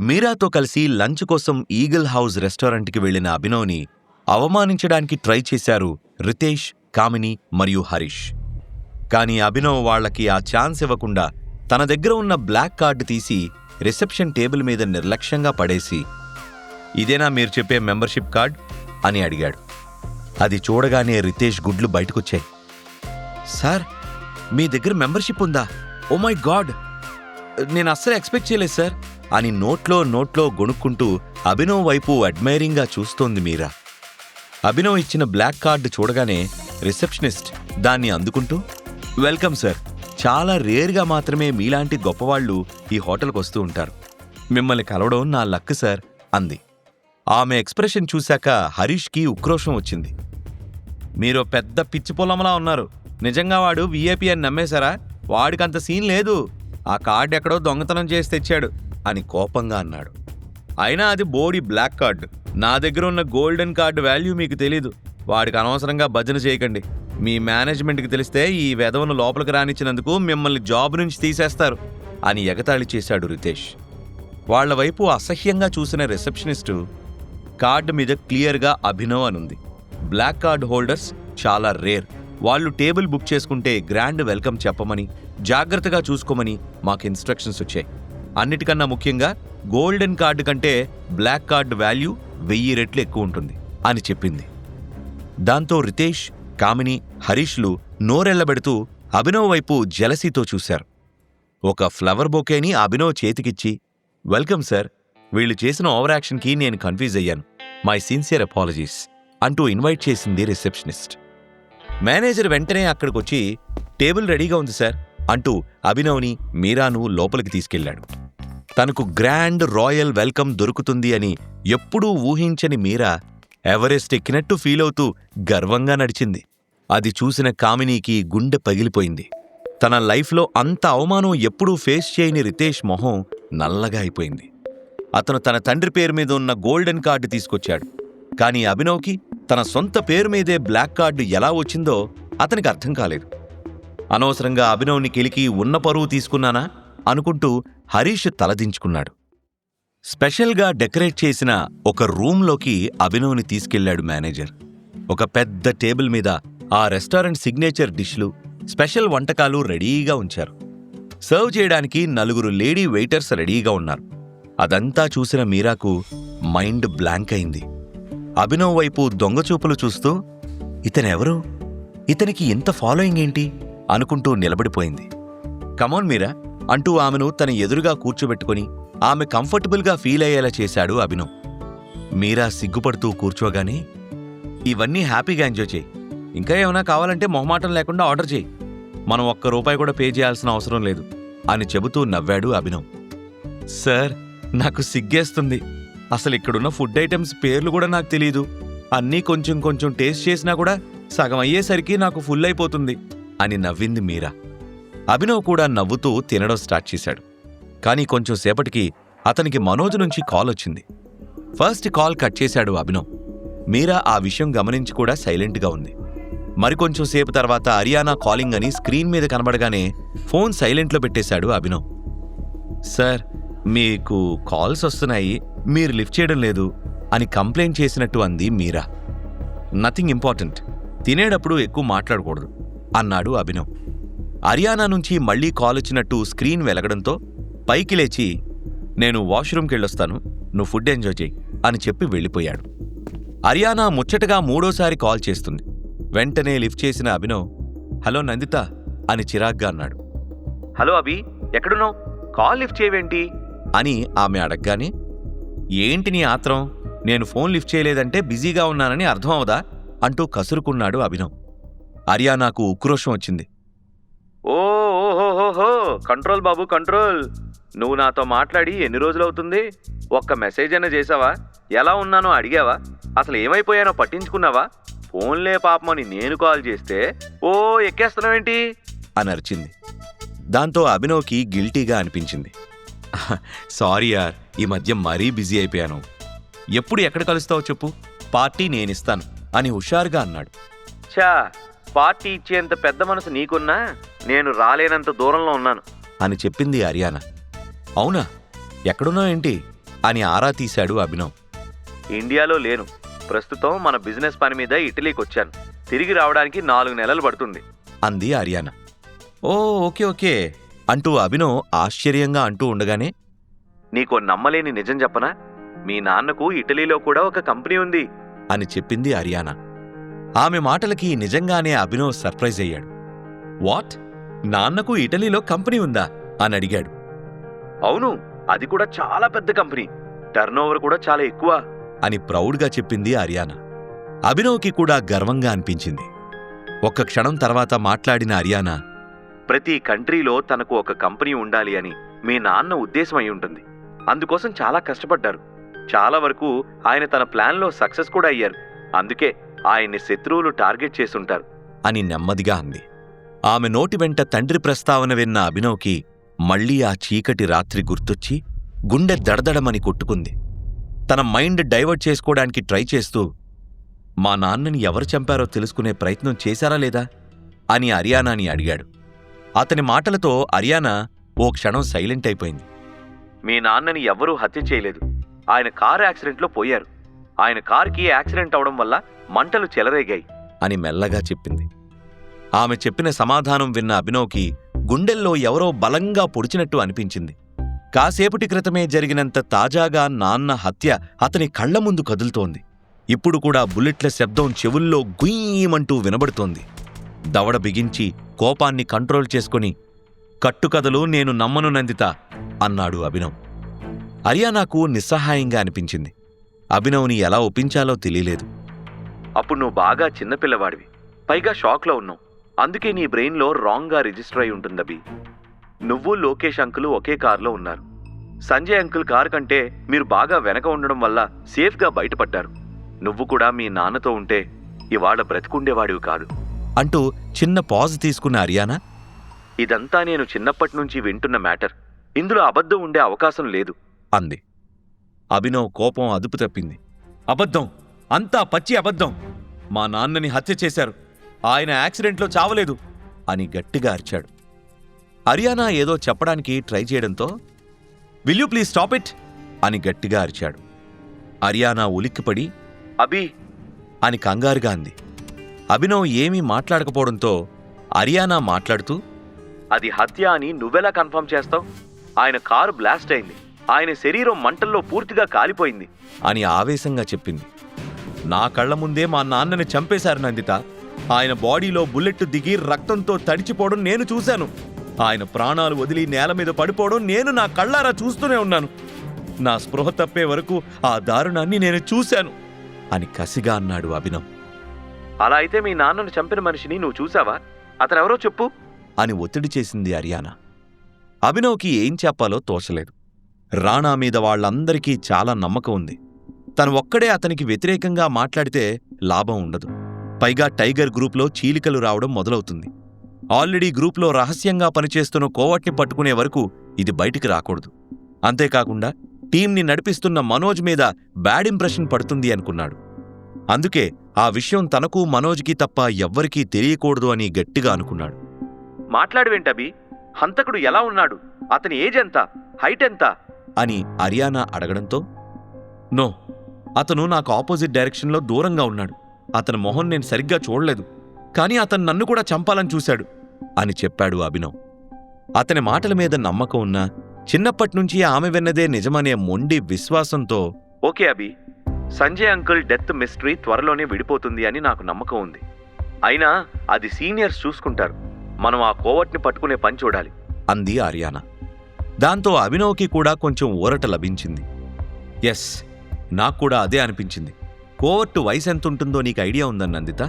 మీరాతో కలిసి లంచ్ కోసం eagle house రెస్టారెంట్కి వెళ్ళిన అభినవ్ని అవమానించడానికి ట్రై చేశారు రితేష్ కామిని మరియు హరీష్. కానీ అభినవ్ వాళ్ళకి ఆ ఛాన్స్ ఇవ్వకుండా తన దగ్గర ఉన్న బ్లాక్ కార్డు తీసి రిసెప్షన్ టేబుల్ మీద నిర్లక్ష్యంగా పడేసి ఇదేనా మీరు చెప్పే మెంబర్షిప్ కార్డ్? అని అడిగాడు. అది చూడగానే రితేష్ గుడ్లు బయటకొచ్చాయి. సార్ మీ దగ్గర మెంబర్షిప్ ఉందా? Oh my god! నేను అస్సలు ఎక్స్పెక్ట్ చేయలేదు సార్. అని నోట్లో నోట్లో గొణుక్కుంటూ అభినవ్ వైపు అడ్మైరింగ్గా చూస్తోంది మీరా. అభినవ్ ఇచ్చిన బ్లాక్ కార్డు చూడగానే రిసెప్షనిస్ట్ దాన్ని అందుకుంటూ వెల్కమ్ సార్. చాలా రేర్గా మాత్రమే మీలాంటి గొప్పవాళ్ళు ఈ హోటల్కి వస్తూ ఉంటారు. మిమ్మల్ని కలవడం నా లక్ సార్ అంది. ఆమె ఎక్స్ప్రెషన్ చూశాక హరీష్కి ఉక్రోషం వచ్చింది. మీరు పెద్ద పిచ్చి పొలంలా ఉన్నారు. నిజంగా వాడు వీఐపీ అని నమ్మేశారా? వాడికంత సీన్ లేదు. ఆ కార్డు ఎక్కడో దొంగతనం చేసి తెచ్చాడు. అని కోపంగా అన్నాడు. అయినా అది బోడి బ్లాక్ కార్డు. నా దగ్గర ఉన్న గోల్డెన్ కార్డు వాల్యూ మీకు తెలీదు. వాడికి అనవసరంగా భజన చేయకండి. మీ మేనేజ్మెంట్కి తెలిస్తే ఈ వెధవను లోపలికి రానిచ్చినందుకు మిమ్మల్ని జాబ్ నుంచి తీసేస్తారు అని ఎగతాళి చేశాడు రితేష్. వాళ్ళ వైపు అసహ్యంగా చూసిన రిసెప్షనిస్టు కార్డు మీద క్లియర్గా అభినవ్ అనుంది. బ్లాక్ కార్డ్ హోల్డర్స్ చాలా రేర్. వాళ్ళు టేబుల్ బుక్ చేసుకుంటే గ్రాండ్ వెల్కమ్ చెప్పమని జాగ్రత్తగా చూసుకోమని మాకు ఇన్స్ట్రక్షన్స్ వచ్చాయి. అన్నిటికన్నా ముఖ్యంగా గోల్డెన్ కార్డు కంటే బ్లాక్ కార్డ్ వాల్యూ వెయ్యి రెట్లు ఎక్కువ ఉంటుంది అని చెప్పింది. దాంతో రితేష్ కామిని హరీష్లు నోరెళ్ళబెడుతూ అభినవ్ వైపు జలసీతో చూశారు. ఒక ఫ్లవర్ బొకేని అభినవ్ చేతికిచ్చి వెల్కమ్ సార్ వీళ్ళు చేసిన ఓవర్ యాక్షన్కి నేను కన్ఫ్యూజ్ అయ్యాను. మై సిన్సియర్ అపాలజీస్ అంటూ ఇన్వైట్ చేసింది రిసెప్షనిస్ట్. మేనేజర్ వెంటనే అక్కడికొచ్చి టేబుల్ రెడీగా ఉంది సార్. అంటూ అభినవ్ని మీరాను లోపలికి తీసుకెళ్ళాడు తనకు గ్రాండ్ రాయల్ వెల్కమ్ దొరుకుతుంది అని ఎప్పుడూ ఊహించని మీరా ఎవరెస్ట్ ఎక్కినట్టు ఫీలవుతూ గర్వంగా నడిచింది. అది చూసిన కామినీకి గుండె పగిలిపోయింది. తన లైఫ్లో అంత అవమానం ఎప్పుడూ ఫేస్ చేయని రితేష్ మొహం నల్లగా అయిపోయింది. అతను తన తండ్రి పేరు మీద ఉన్న గోల్డెన్ కార్డు తీసుకొచ్చాడు. కానీ అభినవ్కి తన సొంత పేరు మీదే బ్లాక్ కార్డు ఎలా వచ్చిందో అతనికి అర్థం కాలేదు. అనవసరంగా అభినవ్ని కెలికి ఉన్న పరువు తీసుకున్నానా? అనుకుంటూ హరీష్ తలదించుకున్నాడు స్పెషల్గా డెకరేట్ చేసిన ఒక రూంలోకి అభినవ్ని తీసుకెళ్ళాడు మేనేజర్. ఒక పెద్ద టేబుల్ మీద ఆ రెస్టారెంట్ సిగ్నేచర్ డిష్లు స్పెషల్ వంటకాలు రెడీగా ఉంచారు. సర్వ్ చేయడానికి నలుగురు లేడీ వెయిటర్స్ రెడీగా ఉన్నారు. అదంతా చూసిన మీరాకు మైండ్ బ్లాంక్ అయింది. అభినవ్ వైపు దొంగచూపులు చూస్తూ ఇతనెవరు? ఇతనికి ఇంత ఫాలోయింగ్ ఏంటి? అనుకుంటూ నిలబడిపోయింది. కమోన్ మీరా అంటూ ఆమెను తన ఎదురుగా కూర్చోబెట్టుకుని ఆమె కంఫర్టబుల్గా ఫీల్ అయ్యేలా చేశాడు అభినవ్. మీరా సిగ్గుపడుతూ కూర్చోగానే ఇవన్నీ హ్యాపీగా ఎంజాయ్ చేయి. ఇంకా ఏమైనా కావాలంటే మొహమాటం లేకుండా ఆర్డర్ చేయి. మనం ఒక్క రూపాయి కూడా పే చేయాల్సిన అవసరం లేదు అని చెబుతూ నవ్వాడు అభినవ్. సార్ నాకు సిగ్గేస్తుంది. అసలు ఇక్కడున్న ఫుడ్ ఐటమ్స్ పేర్లు కూడా నాకు తెలియదు అన్నీ కొంచెం కొంచెం టేస్ట్ చేసినా కూడా సగం అయ్యేసరికి నాకు ఫుల్ అయిపోతుంది. అని నవ్వింది మీరా. అభినవ్ కూడా నవ్వుతూ తినడం స్టార్ట్ చేశాడు. కానీ కొంచెం సేపటికి అతనికి మనోజ్ నుంచి కాల్ వచ్చింది. ఫస్ట్ కాల్ కట్ చేశాడు అభినవ్. మీరా ఆ విషయం గమనించి కూడా సైలెంట్గా ఉంది. మరికొంచెం సేపు తర్వాత హరియానా కాలింగ్ అని స్క్రీన్ మీద కనబడగానే ఫోన్ సైలెంట్లో పెట్టేశాడు అభినవ్. సార్ మీకు కాల్స్ వస్తున్నాయి. మీరు లిఫ్ట్ చేయడం లేదు అని కంప్లైంట్ చేసినట్టు అంది మీరా. Nothing important. తినేటప్పుడు ఎక్కువ మాట్లాడకూడదు. అన్నాడు అభినవ్. హర్యానా నుంచి మళ్ళీ కాల్ వచ్చినట్టు స్క్రీన్ వెలగడంతో పైకి లేచి నేను వాష్రూమ్కి వెళ్ళొస్తాను నువ్వు ఫుడ్ ఎంజాయ్ చేయి అని చెప్పి వెళ్ళిపోయాడు. హర్యానా ముచ్చటగా మూడోసారి కాల్ చేస్తుంది. వెంటనే లిఫ్ట్ చేసిన అభినవ్ హలో నందిత అని చిరాగ్గా అన్నాడు. హలో అభి ఎక్కడున్నావు? కాల్ లిఫ్ట్ చేయవేంటి? అని ఆమె అడగగానే ఏంటి నీ ఆత్రం? నేను ఫోన్ లిఫ్ట్ చేయలేదంటే బిజీగా ఉన్నానని అర్థం అవదా? అంటూ కసురుకున్నాడు అభినవ్. హర్యానాకు ఉక్రోషం వచ్చింది. ఓ ఓహోహోహో కంట్రోల్ బాబు కంట్రోల్. నువ్వు నాతో మాట్లాడి ఎన్ని రోజులవుతుంది ఒక్క మెసేజ్ అయినా చేసావా? ఎలా ఉన్నానో అడిగావా? అసలు ఏమైపోయానో పట్టించుకున్నావా? ఫోన్లే పాపమని నేను కాల్ చేస్తే ఓ ఎక్కేస్తున్నావేంటి అని అరిచింది. దాంతో అభినవ్కి గిల్టీగా అనిపించింది. సారీ యార్ ఈ మధ్య మరీ బిజీ అయిపోయాను. ఎప్పుడు ఎక్కడ కలుస్తావో చెప్పు? పార్టీ నేనిస్తాను అని హుషారుగా అన్నాడు. చా పార్టీ ఇచ్చేంత పెద్ద మనసు నీకున్నా నేను రాలేనంత దూరంలో ఉన్నాను. అని చెప్పింది హర్యానా అవునా? ఎక్కడున్నావు ఏంటి? అని ఆరా తీశాడు అభినవ్. ఇండియాలో లేను. ప్రస్తుతం మన బిజినెస్ పని మీద ఇటలీకి వచ్చాను. తిరిగి రావడానికి నాలుగు నెలలు పడుతుంది. అంది ఆర్యానా ఓ ఓకే ఓకే. అంటూ అభినవ్ ఆశ్చర్యంగా అంటూ ఉండగానే నీకో నమ్మలేని నిజం చెప్పనా? మీ నాన్నకు ఇటలీలో కూడా ఒక కంపెనీ ఉంది. అని చెప్పింది అరియానా. ఆమె మాటలకి నిజంగానే అభినవ్ సర్ప్రైజ్ అయ్యాడు. వాట్? నాన్నకు ఇటలీలో కంపెనీ ఉందా? అని అడిగాడు. అవును అది కూడా చాలా పెద్ద కంపెనీ. టర్నోవర్ కూడా చాలా ఎక్కువ. అని ప్రౌడ్గా చెప్పింది అరియానా. అభినవ్కి కూడా గర్వంగా అనిపించింది. ఒక్క క్షణం తర్వాత మాట్లాడిన అరియానా ప్రతి కంట్రీలో తనకు ఒక కంపెనీ ఉండాలి అని మీ నాన్న ఉద్దేశం అయి ఉంటుంది. అందుకోసం చాలా కష్టపడ్డారు. చాలా వరకు ఆయన తన ప్లాన్లో సక్సెస్ కూడా అయ్యారు. అందుకే ఆయన్ని శత్రువులు టార్గెట్ చేసుంటారు అని నెమ్మదిగా అంది. ఆమె నోటి వెంట తండ్రి ప్రస్తావన విన్న అభినవ్కి మళ్ళీ ఆ చీకటి రాత్రి గుర్తొచ్చి గుండె దడదడమని కొట్టుకుంది. తన మైండ్ డైవర్ట్ చేసుకోవడానికి ట్రై చేస్తూ మా నాన్నని ఎవరు చంపారో తెలుసుకునే ప్రయత్నం చేశారా లేదా? అని అరియానాని అడిగాడు. అతని మాటలతో అరియానా ఓ క్షణం సైలెంట్ అయిపోయింది. మీ నాన్నని ఎవ్వరూ హత్య చేయలేదు. ఆయన కారు యాక్సిడెంట్లో పోయారు. ఆయన కారుకి యాక్సిడెంట్ అవడం వల్ల మంటలు చెలరేగాయి అని మెల్లగా చెప్పింది. ఆమె చెప్పిన సమాధానం విన్న అభినవ్కి గుండెల్లో ఎవరో బలంగా పొడిచినట్టు అనిపించింది. కాసేపటి క్రితమే జరిగినంత తాజాగా నాన్న హత్య అతని కళ్ళ ముందు కదులుతోంది. ఇప్పుడు కూడా బుల్లెట్ల శబ్దం చెవుల్లో గుయ్యమంటూ వినబడుతోంది. దవడ బిగించి కోపాన్ని కంట్రోల్ చేసుకుని కట్టుకథలు నేను నమ్మను నందిత అన్నాడు అభినవ్. అరియానాకు నిస్సహాయంగా అనిపించింది. అభినవ్ని ఎలా ఒప్పించాలో తెలియలేదు. అప్పుడు నువ్వు బాగా చిన్నపిల్లవాడివి పైగా షాక్లో ఉన్నావు. అందుకే నీ బ్రెయిన్లో రాంగ్గా రిజిస్టర్ అయి ఉంటుందబి నువ్వు లోకేష్ అంకుల్ ఒకే కారులో ఉన్నారు. సంజయ్ అంకుల్ కారు కంటే మీరు బాగా వెనక ఉండడం వల్ల సేఫ్గా బయటపడ్డారు. నువ్వు కూడా మీ నాన్నతో ఉంటే ఇవాళ బ్రతికుండేవాడివి కాదు. అంటూ చిన్న పాజ్ తీసుకున్న అరియానా? ఇదంతా నేను చిన్నప్పటి నుంచి వింటున్న మ్యాటర్. ఇందులో అబద్ధం ఉండే అవకాశం లేదు. అంది. అభినవ్ కోపం అదుపు తప్పింది. అబద్ధం! అంతా పచ్చి అబద్ధం! మా నాన్నని హత్య చేశారు. ఆయన యాక్సిడెంట్లో చావలేదు అని గట్టిగా అరిచాడు. అరియానా ఏదో చెప్పడానికి ట్రై చేయడంతో? Will you please stop it అని గట్టిగా అరిచాడు. అరియానా ఉలిక్కిపడి అభి! అని కంగారుగా అంది. అభినవ్ ఏమీ మాట్లాడకపోవడంతో అరియానా మాట్లాడుతూ అది హత్య అని నువ్వెలా కన్ఫర్మ్ చేస్తావు? ఆయన కారు బ్లాస్ట్ అయింది. ఆయన శరీరం మంటల్లో పూర్తిగా కాలిపోయింది. అని ఆవేశంగా చెప్పింది. నా కళ్ళ ముందే మా నాన్నని చంపేశారు నందిత. ఆయన బాడీలో బుల్లెట్ దిగి రక్తంతో తడిచిపోవడం నేను చూశాను. ఆయన ప్రాణాలు వదిలి నేల మీద పడిపోవడం నేను నా కళ్ళారా చూస్తూనే ఉన్నాను. నా స్పృహ తప్పే వరకు ఆ దారుణాన్ని నేను చూశాను అని కసిగా అన్నాడు అభినవ్. అలా అయితే మీ నాన్నను చంపిన మనిషిని నువ్వు చూసావా అతనెవరో చెప్పు. అని ఒత్తిడి చేసింది అరియానా. అభినవ్కి ఏం చెప్పాలో తోచలేదు. రాణా మీద వాళ్ళందరికీ చాలా నమ్మకం ఉంది. తను ఒక్కడే అతనికి వ్యతిరేకంగా మాట్లాడితే లాభం ఉండదు. పైగా టైగర్ గ్రూప్లో చీలికలు రావడం మొదలవుతుంది. ఆల్రెడీ గ్రూప్లో రహస్యంగా పనిచేస్తున్న కోవట్ని పట్టుకునే వరకు ఇది బయటికి రాకూడదు. అంతేకాకుండా టీంని నడిపిస్తున్న మనోజ్ మీద బ్యాడ్ ఇంప్రెషన్ పడుతుంది అనుకున్నాడు. అందుకే ఆ విషయం తనకు మనోజ్కి తప్ప ఎవ్వరికీ తెలియకూడదు అని గట్టిగా అనుకున్నాడు. మాట్లాడువేంటబి హంతకుడు ఎలా ఉన్నాడు? అతని ఏజ్ ఎంత? హైట్ ఎంత? అని అరియానా అడగడంతో నో అతను నాకు ఆపోజిట్ డైరెక్షన్లో దూరంగా ఉన్నాడు. అతని మొహం నేను సరిగ్గా చూడలేదు కానీ అతను నన్ను కూడా చంపాలని చూశాడు అని చెప్పాడు అభినవ్. అతని మాటల మీద నమ్మకం ఉన్నా చిన్నప్పటినుంచి ఆమె విన్నదే నిజమనే మొండి విశ్వాసంతో okay Abhi Sanjay uncle death mystery త్వరలోనే విడిపోతుంది అని నాకు నమ్మకం ఉంది. అయినా అది సీనియర్స్ చూసుకుంటారు. మనం ఆ కోవట్ని పట్టుకునే పని చూడాలి అంది ఆర్యానా దాంతో అభినవ్కి కూడా కొంచెం ఊరట లభించింది. ఎస్ నాకు కూడా అదే అనిపించింది. కోవర్టు వయసు ఎంతుంటుందో నీకు ఐడియా ఉందని నందిత?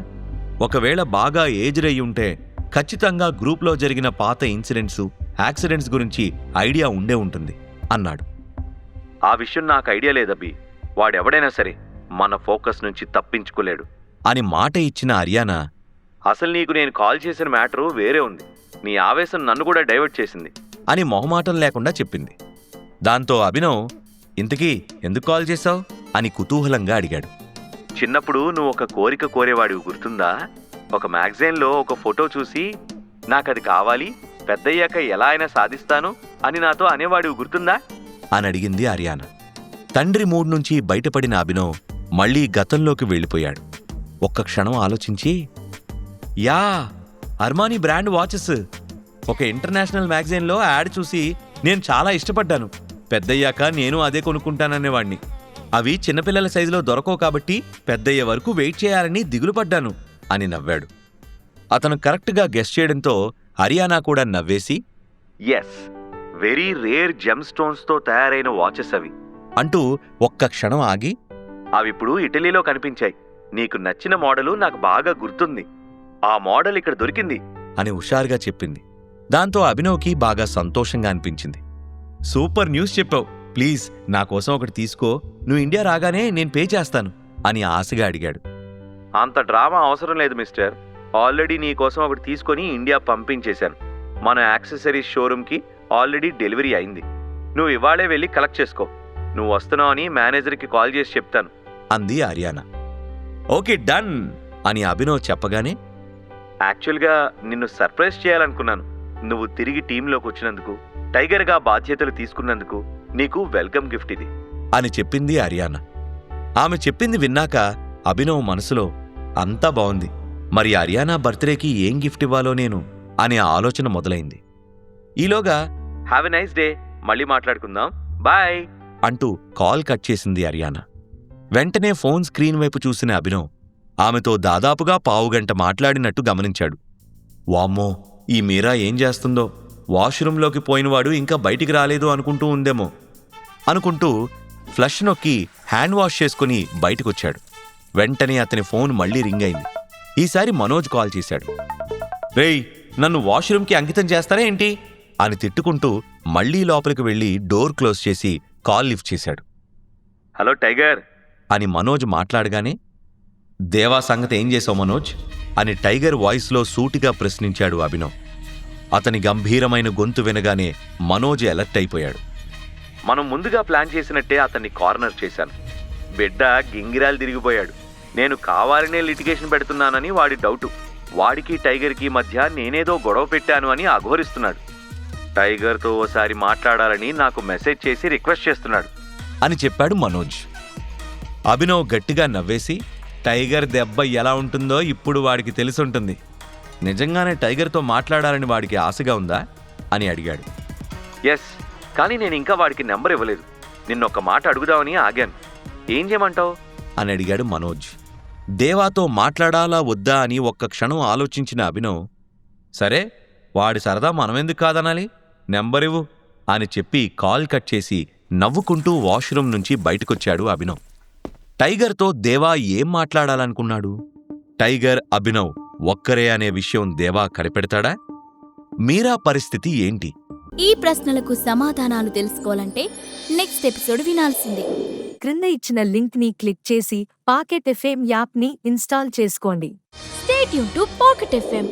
ఒకవేళ బాగా ఏజ్డ్ అయి ఉంటే ఖచ్చితంగా గ్రూప్లో జరిగిన పాత ఇన్సిడెంట్సు యాక్సిడెంట్స్ గురించి ఐడియా ఉండే ఉంటుంది అన్నాడు. ఆ విషయం నాకు ఐడియా లేదబ్బి వాడెవడైనా సరే మన ఫోకస్ నుంచి తప్పించుకోలేడు. అని మాట ఇచ్చిన అరియానా అసలు నీకు నేను కాల్ చేసిన మ్యాటరు వేరే ఉంది. నీ ఆవేశం నన్ను కూడా డైవర్ట్ చేసింది. అని మొహమాటం లేకుండా చెప్పింది. దాంతో అభినవ్ ఇంతకీ ఎందుకు కాల్ చేశావు? అని కుతూహలంగా అడిగాడు. చిన్నప్పుడు నువ్వు ఒక కోరిక కోరేవాడివి గుర్తుందా? ఒక మ్యాగజైన్లో ఒక ఫోటో చూసి నాకది కావాలి పెద్దయ్యాక ఎలా అయినా సాధిస్తాను అని నాతో అనేవాడివి గుర్తుందా? అని అడిగింది అరియానా తండ్రి మూడ్ నుంచి బయటపడిన అభినవ్ మళ్ళీ గతంలోకి వెళ్ళిపోయాడు. ఒక్క క్షణం ఆలోచించి యా అర్మానీ బ్రాండ్ వాచెస్ ఒక ఇంటర్నేషనల్ మ్యాగజైన్లో యాడ్ చూసి నేను చాలా ఇష్టపడ్డాను. పెద్దయ్యాక నేను అదే కొనుక్కుంటాననేవాణ్ణి అవి చిన్నపిల్లల సైజులో దొరకవు కాబట్టి పెద్దయ్యే వరకు వెయిట్ చేయాలని దిగులు పడ్డాను అని నవ్వాడు. అతను కరెక్ట్గా గెస్ట్ చేయడంతో హరియానా కూడా నవ్వేసి ఎస్ వెరీ రేర్ జెమ్ స్టోన్స్తో తయారైన వాచెస్ అవి. అంటూ ఒక్క క్షణం ఆగి అవిప్పుడు ఇటలీలో కనిపించాయి. నీకు నచ్చిన మోడలు నాకు బాగా గుర్తుంది. ఆ మోడల్ ఇక్కడ దొరికింది. అని హుషారుగా చెప్పింది. దాంతో అభినవ్కి బాగా సంతోషంగా అనిపించింది. సూపర్ న్యూస్ చెప్పావు. ప్లీజ్ నా కోసం ఒకటి తీసుకో. నువ్వు ఇండియా రాగానే నేను పే చేస్తాను అని ఆశగా అడిగాడు. అంత డ్రామా అవసరం లేదు మిస్టర్. ఆల్రెడీ నీ కోసం ఒకటి తీసుకొని ఇండియా పంపించేశాను. మన యాక్సెసరీస్ షోరూమ్కి ఆల్రెడీ డెలివరీ అయింది. నువ్వు ఇవాళే వెళ్ళి కలెక్ట్ చేసుకో. నువ్వు వస్తున్నావు అని మేనేజర్కి కాల్ చేసి చెప్తాను. అంది ఆర్యానా ఓకే డన్ అని అభినవ్ చెప్పగానే యాక్చువల్గా నిన్ను సర్ప్రైజ్ చేయాలనుకున్నాను. నువ్వు తిరిగి టీంలోకి వచ్చినందుకు టైగర్గా బాధ్యతలు తీసుకున్నందుకు నీకు వెల్కమ్ గిఫ్ట్ ఇది. అని చెప్పింది హరియానా ఆమె చెప్పింది విన్నాక అభినవ్ మనసులో అంతా బావుంది. మరి హరియానా బర్త్డేకి ఏం గిఫ్ట్ ఇవ్వాలో నేను అనే ఆలోచన మొదలైంది. ఈలోగా హ్యావ్ ఎ నైస్ డే మళ్ళీ మాట్లాడుకుందాం. బాయ్. అంటూ కాల్ కట్ చేసింది హరియానా వెంటనే ఫోన్ స్క్రీన్ వైపు చూసిన అభినవ్ ఆమెతో దాదాపుగా పావుగంట మాట్లాడినట్టు గమనించాడు. వామ్మో ఈ మీరా ఏం చేస్తుందో? వాష్రూంలోకి పోయినవాడు ఇంకా బయటికి రాలేదు అనుకుంటూ ఉందేమో. అనుకుంటూ ఫ్లష్ నొక్కి హ్యాండ్ వాష్ చేసుకుని బయటకొచ్చాడు. వెంటనే అతని ఫోన్ మళ్ళీ రింగ్ అయింది. ఈసారి మనోజ్ కాల్ చేశాడు. రేయ్ నన్ను వాష్రూమ్కి అంకితం చేస్తారా ఏంటి? అని తిట్టుకుంటూ మళ్ళీ లోపలికి వెళ్ళి డోర్ క్లోజ్ చేసి కాల్ లిఫ్ట్ చేశాడు. Hello tiger. అని మనోజ్ మాట్లాడగానే దేవా సంగతి ఏం చేశావు మనోజ్? అని టైగర్ వాయిస్లో సూటిగా ప్రశ్నించాడు అభినవ్. అతని గంభీరమైన గొంతు వినగానే మనోజ్ అలర్ట్ అయిపోయాడు. మనం ముందుగా ప్లాన్ చేసినట్టే అతన్ని కార్నర్ చేశాను. బిడ్డ గింగిరాలు తిరిగిపోయాడు. నేను కావాలనే లిటిగేషన్ పెడుతున్నానని వాడి డౌటు. వాడికి టైగర్కి మధ్య నేనేదో గొడవ పెట్టాను అని అఘోరిస్తున్నాడు. టైగర్తో ఓసారి మాట్లాడాలని నాకు మెసేజ్ చేసి రిక్వెస్ట్ చేస్తున్నాడు. అని చెప్పాడు మనోజ్. అభినవ్ గట్టిగా నవ్వేసి టైగర్ దెబ్బ ఎలా ఉంటుందో ఇప్పుడు వాడికి తెలుసుంటుంది. నిజంగానే టైగర్తో మాట్లాడాలని వాడికి ఆశగా ఉందా? అని అడిగాడు. ఎస్ కానీ నేను ఇంకా వాడికి నెంబర్ ఇవ్వలేదు. నిన్నొక్క మాట అడుగుదామని ఆగాను. ఏం చేయమంటావు? అని అడిగాడు మనోజ్. దేవాతో మాట్లాడాలా వద్దా అని ఒక్క క్షణం ఆలోచించిన అభినవ్ సరే వాడి సరదా మనమెందుకు కాదనాలి? నెంబర్ ఇవ్వు అని చెప్పి కాల్ కట్ చేసి నవ్వుకుంటూ వాష్రూమ్ నుంచి బయటకొచ్చాడు అభినవ్. టైగర్తో దేవా ఏం మాట్లాడాలనుకున్నాడు? టైగర్ అభినవ్ ఒక్కరే అనే విషయం దేవా కనిపెడతాడా? మీరా పరిస్థితి ఏంటి? ఈ ప్రశ్నలకు సమాధానాలు తెలుసుకోవాలంటే నెక్స్ట్ ఎపిసోడ్ వినాల్సిందే. క్రింద ఇచ్చిన లింక్ని క్లిక్ చేసి పాకెట్ ఎఫ్ఎం యాప్ని ఇన్స్టాల్ చేసుకోండి. స్టేట్ యూన్ టు పాకెట్ ఎఫ్ఎం